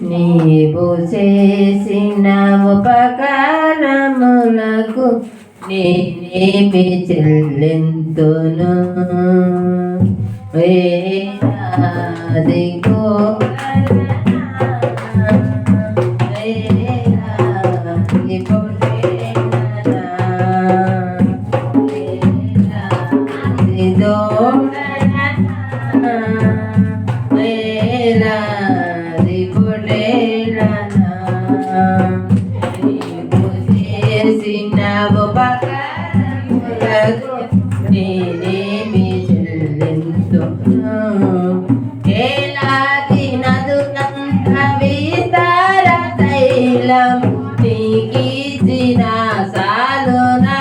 నీవు చేసిన ఉపకారములకు నేనేమి చెల్లింతును? వేలాది నేనేమి చెల్లింతును ఏలాది నదులంత విస్తార తైలం నీకిచ్చిన సాలునా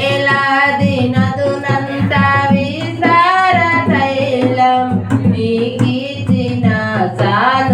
ఏలాది నదులంత విస్తార తైలం నీకిచ్చిన సాలునా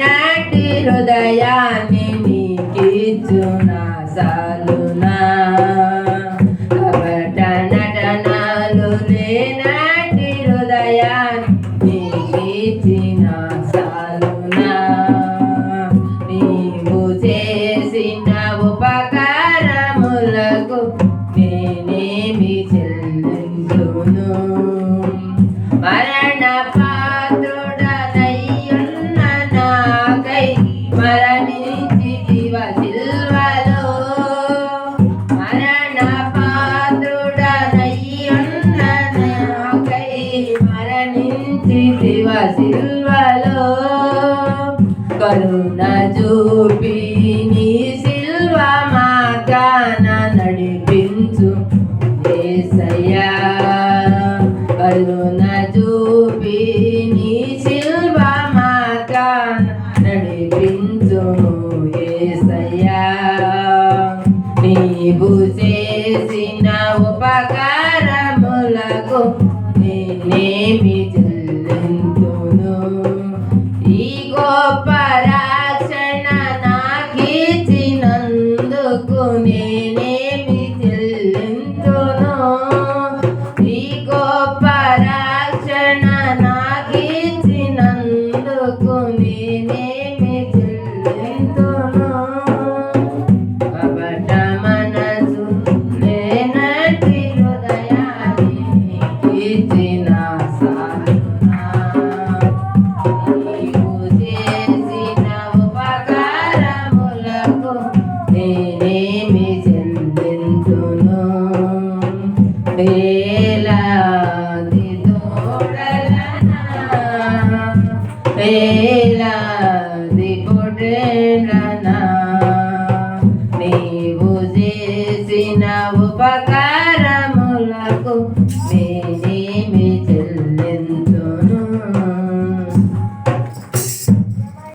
నాటి హృదయాన్ని నీకిచ్చునా సాలునా. కపట నటనాలు లేనటి హృదయాన్ని నీకిచ్చిన సాలునా. నీవు చేసిన ఉపకారములకు నేనేమి చెల్లించును. మరణ మరణించి సిల్వలో మరణ పాత్రుడనయ్యున్న మరణించి దివ సిల్వలో కరుణ చూపి నీ సిల్వ నడిపించు ఏసయ్యా కరుణ చూపి నీ నీవు చేసిన ఉపకారములకు నేనేమి చెల్లింతును ఈ గొప్ప రక్షణ నాకిచ్చినందుకు నేనేమి చెల్లింతును ఈ గొప్ప రక్షణ నాకిచ్చినందుకు నే వేలాది దూడలనా